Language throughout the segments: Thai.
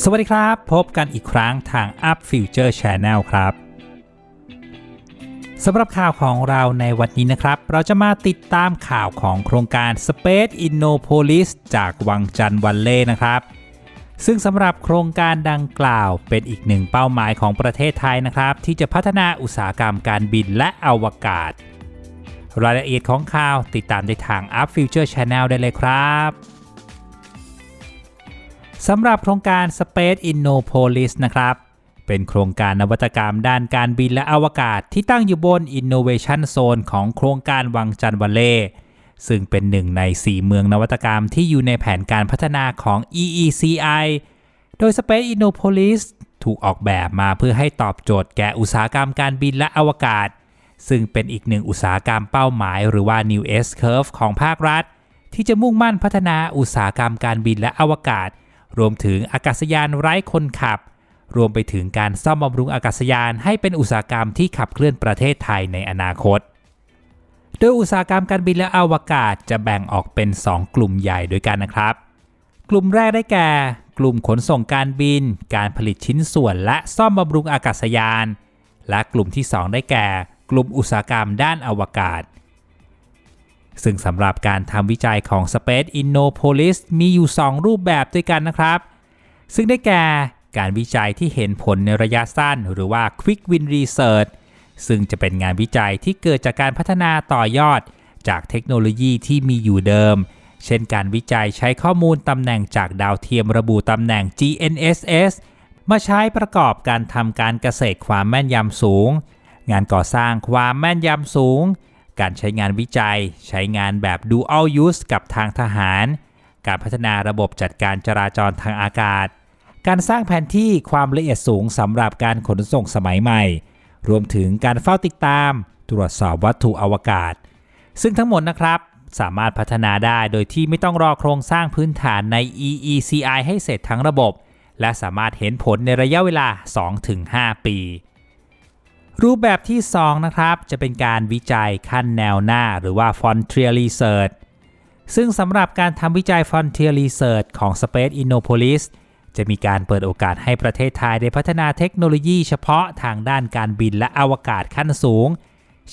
สวัสดีครับ พบกันอีกครั้งทาง Up Future Channel ครับสำหรับข่าวของเราในวันนี้นะครับ เราจะมาติดตามข่าวของโครงการ Space Innopolis จากวังจันทร์วันเล่นะครับ ซึ่งสำหรับโครงการดังกล่าวเป็นอีกหนึ่งเป้าหมายของประเทศไทยนะครับ ที่จะพัฒนาอุตสาหกรรมการบินและอวกาศ รายละเอียดของข่าวติดตามได้ทาง Up Future Channel ได้เลยครับ สำหรับโครงการ Space Innopolis นะครับ เป็นโครงการนวัตกรรมด้านการบินและอวกาศที่ตั้งอยู่บน Innovation Zone ของโครงการวังจันทร์วัลเล่ซึ่งเป็นหนึ่งใน 4 เมืองนวัตกรรมที่อยู่ในแผนการพัฒนาของ EECI โดย Space Innopolis ถูกออกแบบมาเพื่อให้ตอบโจทย์แก่อุตสาหกรรมการบินและอวกาศ ซึ่งเป็นอีกหนึ่งอุตสาหกรรมเป้าหมายหรือว่า New S Curve ของภาครัฐ ที่จะมุ่งมั่นพัฒนาอุตสาหกรรมการบินและอวกาศ รวมถึงอากาศยานไร้คนขับ รวมไปถึงการซ่อมบำรุงอากาศยานให้เป็นอุตสาหกรรมที่ขับเคลื่อนประเทศไทยในอนาคต โดยอุตสาหกรรมการบินและอวกาศจะแบ่งออกเป็น 2 กลุ่มใหญ่ด้วยกันนะครับ กลุ่มแรกได้แก่ กลุ่มขนส่งการบิน การผลิตชิ้นส่วนและซ่อมบำรุงอากาศยาน และกลุ่มที่ 2 ได้แก่ กลุ่มอุตสาหกรรมด้านอวกาศ ซึ่งสำหรับการทำวิจัยของ Space Innopolis มีอยู่ 2 รูปแบบด้วยกันนะครับ ซึ่งได้แก่การวิจัยที่เห็นผลในระยะสั้น หรือว่า Quick Win Research ซึ่งจะเป็นงานวิจัยที่เกิดจากการพัฒนาต่อยอด จากเทคโนโลยีที่มีอยู่เดิม เช่นการวิจัยใช้ข้อมูลตำแหน่งจากดาวเทียมระบุตำแหน่ง GNSS มาใช้ประกอบการทำการเกษตรความแม่นยำสูง งานก่อสร้างความแม่นยำสูง การใช้งานวิจัย ใช้งานแบบ Dual Use กับทางทหาร การพัฒนาระบบจัดการจราจรทางอากาศ การสร้างแผนที่ความละเอียดสูงสำหรับการขนส่งสมัยใหม่ รวมถึงการเฝ้าติดตาม ตรวจสอบวัตถุอวกาศ ซึ่งทั้งหมดนะครับ สามารถพัฒนาได้โดยที่ไม่ต้องรอโครงสร้างพื้นฐานใน EECI ให้เสร็จทั้งระบบ และสามารถเห็นผลในระยะเวลา 2-5 ปี รูปแบบที่ 2 นะครับ จะเป็นการวิจัยขั้นแนวหน้าหรือว่า Frontier Research ซึ่งสำหรับการทำวิจัย Frontier Research ของ Space Innopolis จะมีการเปิดโอกาสให้ประเทศไทยได้พัฒนาเทคโนโลยีเฉพาะทางด้านการบินและอวกาศขั้นสูง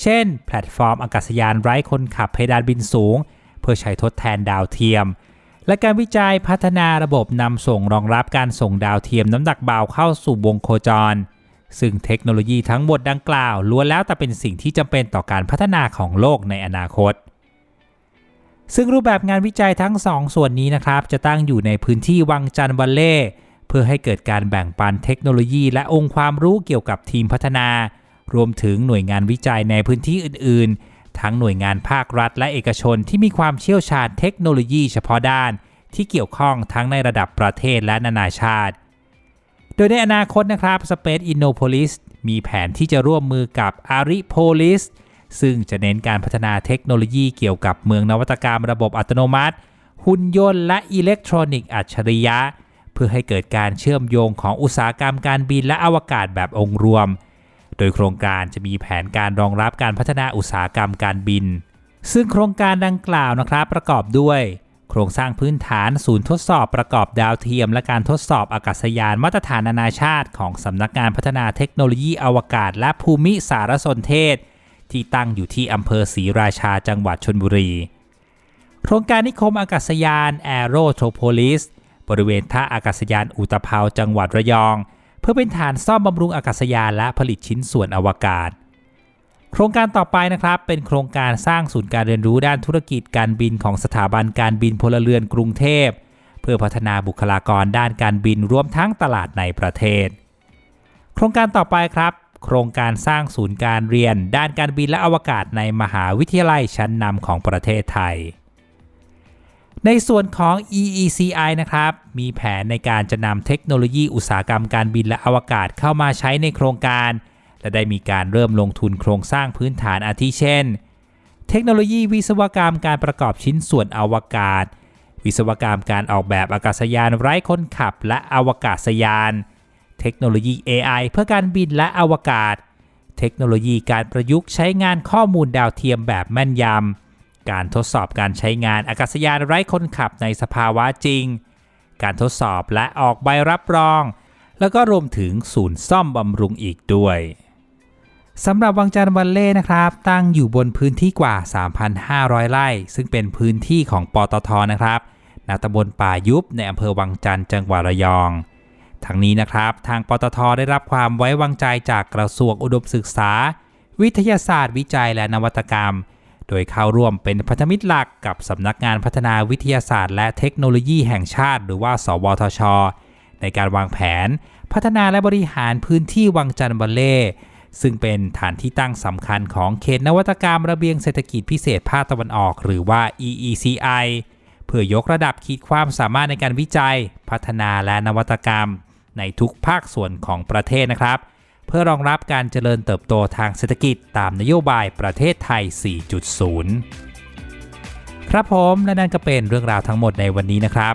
เช่น แพลตฟอร์มอากาศยานไร้คนขับเพดานบินสูง เพื่อใช้ทดแทนดาวเทียม และการวิจัยพัฒนาระบบนำส่งรองรับการส่งดาวเทียมน้ำหนักเบาเข้าสู่วงโคจร ซึ่งเทคโนโลยีทั้งหมดดังกล่าวล้วนแล้วแต่เป็นสิ่งที่จำเป็นต่อการพัฒนาของโลกในอนาคต ซึ่งรูปแบบงานวิจัยทั้ง2ส่วนนี้นะครับ จะตั้งอยู่ในพื้นที่วังจันทร์วัลเล่เพื่อให้เกิดการแบ่งปันเทคโนโลยีและองค์ความรู้เกี่ยวกับทีมพัฒนา รวมถึงหน่วยงานวิจัยในพื้นที่อื่น ๆ ทั้งหน่วยงานภาครัฐ และเอกชนที่มีความเชี่ยวชาญเทคโนโลยีเฉพาะด้าน ที่เกี่ยวข้องทั้งในระดับประเทศและนานาชาติ โดยในอนาคตนะครับ Space Innopolis มีแผนที่จะร่วมมือกับ Aripolis ซึ่งจะเน้นการพัฒนาเทคโนโลยีเกี่ยวกับเมืองนวัตกรรมระบบอัตโนมัติ หุ่นยนต์และอิเล็กทรอนิกส์อัจฉริยะ เพื่อให้เกิดการเชื่อมโยงของอุตสาหกรรมการบินและอวกาศแบบองค์รวม โดยโครงการจะมีแผนการรองรับการพัฒนาอุตสาหกรรมการบิน ซึ่งโครงการดังกล่าวนะครับประกอบด้วย โครงสร้างพื้นฐานศูนย์ทดสอบประกอบดาวเทียม และการทดสอบอากาศยานมาตรฐานนานาชาติ ของสำนักงานพัฒนาเทคโนโลยีอวกาศ และภูมิสารสนเทศ ที่ตั้งอยู่ที่อำเภอศรีราชาจังหวัดชลบุรี โครงการนิคมอากาศยาน Aerotropolis บริเวณท่าอากาศยานอุตภาวจังหวัดระยอง เพื่อเป็นฐานซ่อมบำรุงอากาศยานและผลิตชิ้นส่วนอวกาศ โครงการต่อไปนะครับเป็นโครงการสร้างศูนย์การเรียนรู้ด้านธุรกิจการบินของสถาบันการบินพลเรือนกรุงเทพ เพื่อพัฒนาบุคลากรด้านการบินรวมทั้งตลาดในประเทศ โครงการต่อไปครับ โครงการสร้างศูนย์การเรียน ด้านการบินและอวกาศในมหาวิทยาลัยชั้นนำของประเทศไทย ในส่วนของ EECI นะครับ มีแผนในการจะนำเทคโนโลยีอุตสาหกรรมการบินและอวกาศเข้ามาใช้ในโครงการ และได้มีการเริ่มลงทุนโครงสร้างพื้นฐานอาทิเช่น เทคโนโลยีวิศวกรรมการประกอบชิ้นส่วนอวกาศ วิศวกรรมการออกแบบอากาศยานไร้คนขับและอวกาศยาน เทคโนโลยี AI เพื่อการบินและอวกาศ เทคโนโลยีการประยุกต์ใช้งานข้อมูลดาวเทียมแบบแม่นยำ การทดสอบการใช้งานอากาศยานไร้คนขับในสภาวะจริง การทดสอบและออกใบรับรอง แล้วก็รวมถึงศูนย์ซ่อมบำรุงอีกด้วย สำหรับวังจันทร์วันเล่นะครับ ตั้งอยู่บนพื้นที่กว่า 3,500 ไร่ ซึ่งเป็นพื้นที่ของปตทนะครับณตำบลป่ายุบในอำเภอวังจันทร์จังหวัดระยอง ทั้งนี้นะครับ ทางปตทได้รับความไว้วางใจจากกระทรวงอุดมศึกษา วิทยาศาสตร์ วิจัยและนวัตกรรม โดยเข้าร่วมเป็นพันธมิตรหลักกับสำนักงานพัฒนาวิทยาศาสตร์ และเทคโนโลยีแห่งชาติ หรือว่า สวทช ในการวางแผน พัฒนาและบริหารพื้นที่วังจันทร์บัลเล่ ซึ่งเป็นฐานที่ตั้งสำคัญของเขตนวัตกรรมระเบียงเศรษฐกิจพิเศษภาคตะวันออก หรือว่า EECI เพื่อยกระดับขีดความสามารถในการวิจัย พัฒนาและนวัตกรรม ในทุกภาคส่วนของประเทศนะครับ เพื่อรองรับการเจริญเติบโตทางเศรษฐกิจตามนโยบายประเทศไทย 4.0 ครับผมและนั่นก็เป็นเรื่องราวทั้งหมดในวันนี้นะครับ